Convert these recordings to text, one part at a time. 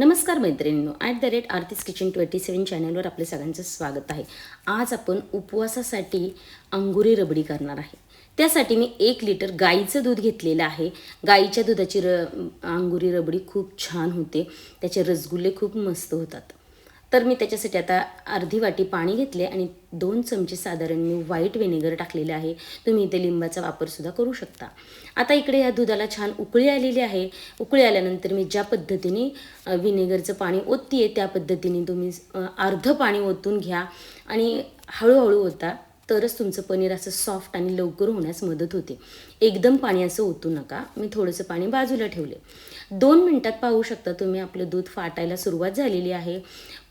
नमस्कार मैत्रिणींनो at the rate Aarti's kitchen twenty seven चॅनलवर आपले सगळ्यांचं स्वागत आहे. आज आपण उपवासासाठी अंगुरी रबडी करणार आहे. त्यासाठी मी एक लिटर गाईचं दूध घेतलेलं आहे. गाईच्या दुधाची र अंगुरी रबडी खूप छान होते. त्याचे रसगुल्ले खूप मस्त होतात. तर मी त्याच्यासाठी आता अर्धी वाटी पाणी घेतले आणि दोन चमचे साधारण मी व्हाईट व्हिनेगर टाकलेले आहे. तुम्ही इथे लिंबाचा वापरसुद्धा करू शकता. आता इकडे या दुधाला छान उकळी आलेली आहे. उकळी आल्यानंतर मी ज्या पद्धतीने व्हिनेगरचं पाणी ओतते त्या पद्धतीने तुम्ही अर्धं पाणी ओतून घ्या. आणि हळूहळू ओता. तरच तुमचं पनीर असं सॉफ्ट आणि लवकर होण्यास मदत होते. एकदम पाणी असं ओतू नका. मी थोडंसं पाणी बाजूला ठेवले. दोन मिनटात पाहू शकता तुम्ही आपलं दूध फाटायला सुरुवात झालेली आहे.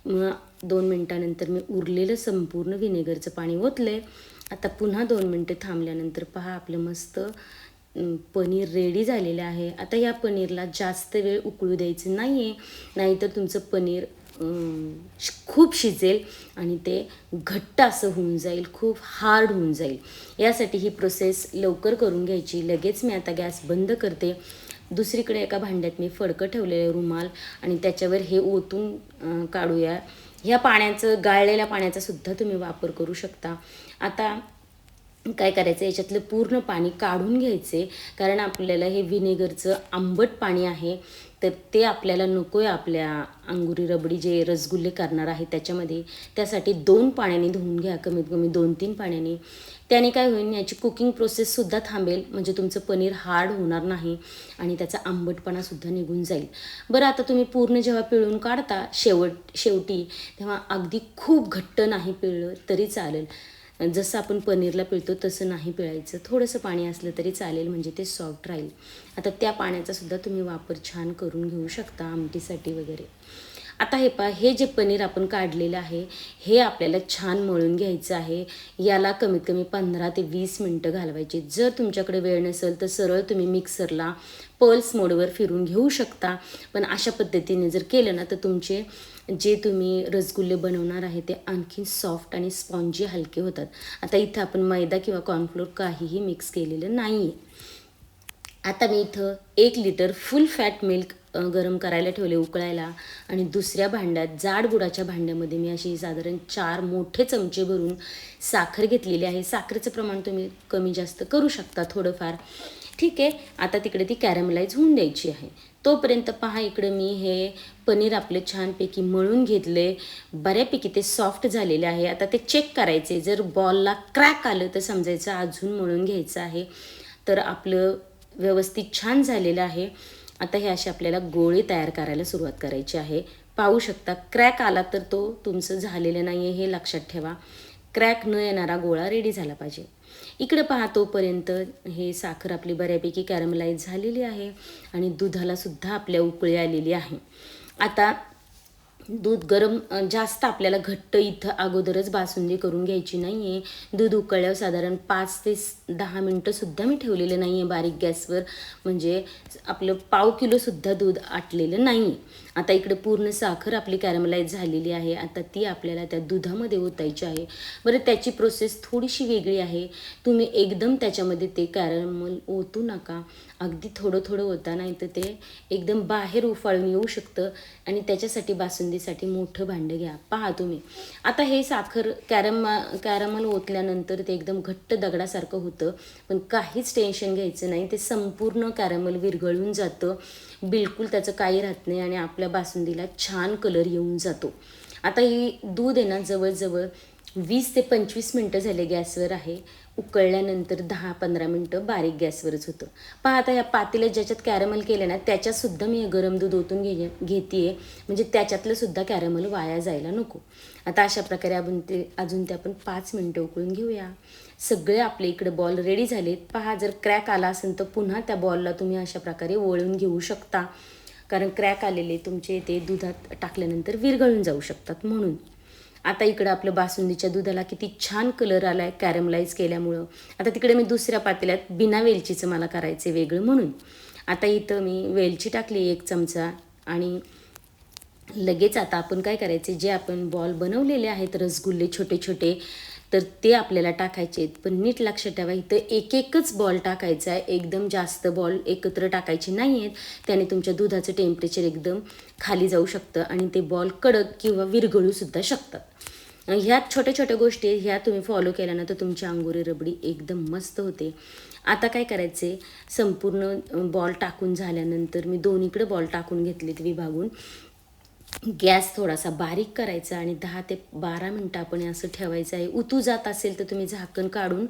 मग दोन मिनटानंतर मी उरलेलं संपूर्ण व्हिनेगरचं पाणी ओतलं आता पुन्हा दोन मिनटं थांबल्यानंतर पहा आपलं मस्त पनीर रेडी झालेलं आहे. आता या पनीरला जास्त वेळ उकळू द्यायचं नाही आहे नाहीतर तुमचं पनीर खूप शिजेल आणि ते घट्ट असं होऊन जाईल खूप हार्ड होऊन जाईल. यासाठी ही प्रोसेस लवकर करून घ्यायची. लगेच मी आता गॅस बंद करते. दुसरीकडे एका भांड्यात मी फडकं ठेवलेलं रुमाल आणि त्याच्यावर हे ओतून काढूया. ह्या पाण्याचं गाळलेल्या पाण्याचा सुद्धा तुम्ही वापर करू शकता. आता काय करायचं? याच्यातलं पूर्ण पाणी काढून घ्यायचे. कारण आपल्याला हे व्हिनेगरचं आंबट पाणी आहे. तर ते आपल्याला नको आहे आपल्या अंगुरी रबडी जे रसगुल्ले करणार आहे त्याच्यामध्ये. त्यासाठी दोन पाण्याने धुवून घ्या कमीत कमी दोन तीन पाण्याने. त्याने काय होईल याची कुकिंग प्रोसेससुद्धा थांबेल. म्हणजे तुमचं पनीर हार्ड होणार नाही आणि त्याचा आंबटपणासुद्धा निघून जाईल. बरं आता तुम्ही पूर्ण जेव्हा पिळून काढता शेवट शेवटी तेव्हा अगदी खूप घट्ट नाही पिळलं तरी चालेल. जसं आपण पनीरला पिळतो तसं नाही पिळायचं. थोडंसं पाणी असलं तरी चालेल म्हणजे ते सॉफ्ट राहील. आता त्या पाण्याचा सुद्धा तुम्ही वापर छान करून घेऊ शकता आमटीसाठी वगैरे. आता हे पा हे जे पनीर आपण काढलेलं आहे हे आपल्याला छान मळून घ्यायचं आहे. याला कमीत कमी पंधरा ते वीस मिनटं घालवायची. जर तुमच्याकडे वेळ नसेल तर सरळ तुम्ही मिक्सरला पल्स मोडवर फिरून घेऊ शकता. पण अशा पद्धतीने जर केलं ना तर तुमचे जे तुम्ही रसगुल्ले बनवणार आहे ते आणखी सॉफ्ट आणि स्पॉन्जी हलके होतात. आता इथं आपण मैदा किंवा कॉर्नफ्लोअर काहीही मिक्स केलेलं नाही आहे आता मी इथं एक लिटर फुल फॅट मिल्क गरम करायला ठेवले उकळायला आणि दुसऱ्या भांड्यात जाड गुडाच्या भांड्यामध्ये मी अशी साधारण चार मोठे चमचे भरून साखर घेतलेली आहे. साखरेचं प्रमाण तुम्ही कमी जास्त करू शकता थोडंफार. ठीक आहे? आता तिकडे ती कॅरमलाईज होऊन द्यायची आहे. तोपर्यंत पहा इकडं मी हे पनीर आपलं छानपैकी मळून घेतले. बऱ्यापैकी ते सॉफ्ट झालेले आहे. आता ते चेक करायचे. जर बॉलला क्रॅक आलं तर समजायचं अजून मळून घ्यायचं आहे. तर आपलं व्यवस्थित छान झालेलं आहे. आता हे असे आपल्याला गोळे तयार करायला सुरुवात करायची आहे. पाहू शकता क्रॅक आला तर तो तुमचं झालेलं नाही आहे हे लक्षात ठेवा. क्रॅक न येणारा गोळा रेडी झाला पाहिजे. इकडे पहा तोपर्यंत हे साखर आपली बऱ्यापैकी कॅरमलाईज झालेली आहे आणि दुधाला सुद्धा आपल्या उकळी आलेली आहे. आता दूध गरम जास्त आपल्याला घट्ट इथं अगोदरच बासुंदी करून घ्यायची नाही आहे दूध उकळल्यावर साधारण पाच ते दहा मिनटंसुद्धा मी ठेवलेलं नाही आहे बारीक गॅसवर. म्हणजे आपलं पाव किलोसुद्धा दूध आटलेलं नाही आता इकडे पूर्ण साखर आपली कॅरमलाईज झालेली आहे. आता ती आपल्याला त्या दुधामध्ये ओतायची आहे. बरं त्याची प्रोसेस थोडीशी वेगळी आहे. तुम्ही एकदम त्याच्यामध्ये ते कॅरमल ओतू नका. अगदी थोडं थोडं ओता नाही तर ते एकदम बाहेर उफाळून येऊ शकतं. आणि त्याच्यासाठी बासुंदीसाठी मोठं भांडं घ्या. पहा तुम्ही. आता हे साखर कॅरम कॅरमल ओतल्यानंतर ते एकदम घट्ट दगडासारखं होतं. पण काहीच टेन्शन घ्यायचं नाही. ते संपूर्ण कॅरमल विरघळून जातं. बिलकुल त्याचं काही राहत नाही. आणि आपल्या बासुंदीला छान कलर येऊन जातो. आता ही दूध आहे ना जवळजवळ वीस ते पंचवीस मिनटं झाले गॅसवर आहे. उकळल्यानंतर दहा पंधरा मिनटं बारीक गॅसवरच होतं. पहा आता या पातेल्यात ज्याच्यात कॅरमल केलं ना त्याच्यातसुद्धा मी गरम दूध ओतून घे घेते म्हणजे त्याच्यातलं सुद्धा कॅरमल वाया जायला नको. आता अशा प्रकारे आपण ते अजून ते आपण पाच मिनटं उकळून घेऊया. सगळे आपले इकडे बॉल रेडी झालेत. पहा जर क्रॅक आला असेल तर पुन्हा त्या बॉलला तुम्ही अशा प्रकारे वळून घेऊ शकता. कारण क्रॅक आलेले तुमचे ते दुधात टाकल्यानंतर विरघळून जाऊ शकतात म्हणून. आता इकडं आपलं बासुंदीच्या दुधाला किती छान कलर आला आहे कॅरमलाईज केल्यामुळं. आता तिकडे मी दुसऱ्या पातेल्यात बिना वेलचीचं मला करायचं वेगळं म्हणून. आता इथं मी वेलची टाकली एक चमचा आणि लगेच आता आपण काय करायचे जे आपण बॉल बनवलेले आहेत रसगुल्ले छोटे छोटे तर ते आपल्याला टाकायचे आहेत. पण नीट लक्षात ठेवा इथं एक एकच बॉल टाकायचा आहे. एकदम जास्त बॉल एकत्र टाकायचे नाही आहेत त्याने तुमच्या दुधाचं टेम्परेचर एकदम खाली जाऊ शकतं आणि ते बॉल कडक किंवा विरघळूसुद्धा शकतात. ह्या छोट्या छोट्या गोष्टी आहेत, ह्या तुम्ही फॉलो केल्या ना तर तुमची अंगुरी रबडी एकदम मस्त होते. आता काय करायचे संपूर्ण बॉल टाकून झाल्यानंतर मी दोन्हीकडे बॉल टाकून घेतलेत विभागून. गॅस थोडासा बारीक करायचा आणि दहा ते बारा मिनटं आपण असं ठेवायचं आहे. उतू जात असेल तर तुम्ही झाकण काढून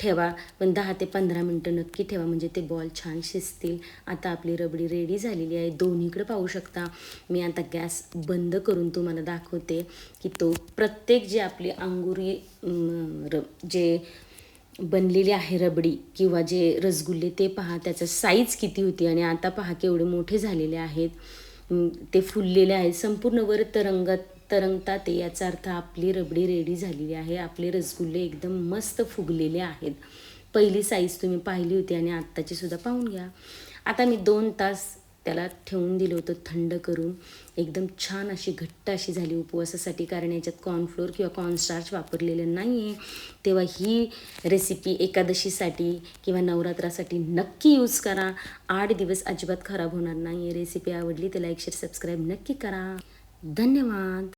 ठेवा. पण दहा ते पंधरा मिनटं नक्की ठेवा. म्हणजे ते बॉल छान शिजतील. आता आपली रबडी रेडी झालेली आहे. दोन्हीकडे पाहू शकता. मी आता गॅस बंद करून तुम्हाला दाखवते की तो प्रत्येक जे आपली अंगुरी र जे बनलेली आहे रबडी किंवा जे रसगुल्ले ते पहा. त्याचं साईज किती होती? आणि आता पहा केवढे मोठे झालेले आहेत. ते फुललेले आहेत संपूर्ण वर तरंगत तरंगतात ते. याचा अर्थ आपली रबडी रेडी झालेली आहे. आपले रसगुल्ले एकदम मस्त फुगलेले आहेत. पहिली साईज तुम्ही पाहिली होती आणि आत्ताची सुद्धा पाहून घ्या. आता मी दोन तास त्याला ठेवून दिलं होतं थंड करून. एकदम छान अशी घट्ट अशी झाली उपवासासाठी कारण याच्यात कॉर्नफ्लोअर किंवा कॉर्नस्टार्च वापरलेलं नाही आहे तेव्हा ही रेसिपी एकादशीसाठी किंवा नवरात्रासाठी नक्की यूज करा. आठ दिवस अजिबात खराब होणार नाही आहे रेसिपी आवडली तर लाईक शेअर सबस्क्राईब नक्की करा. धन्यवाद.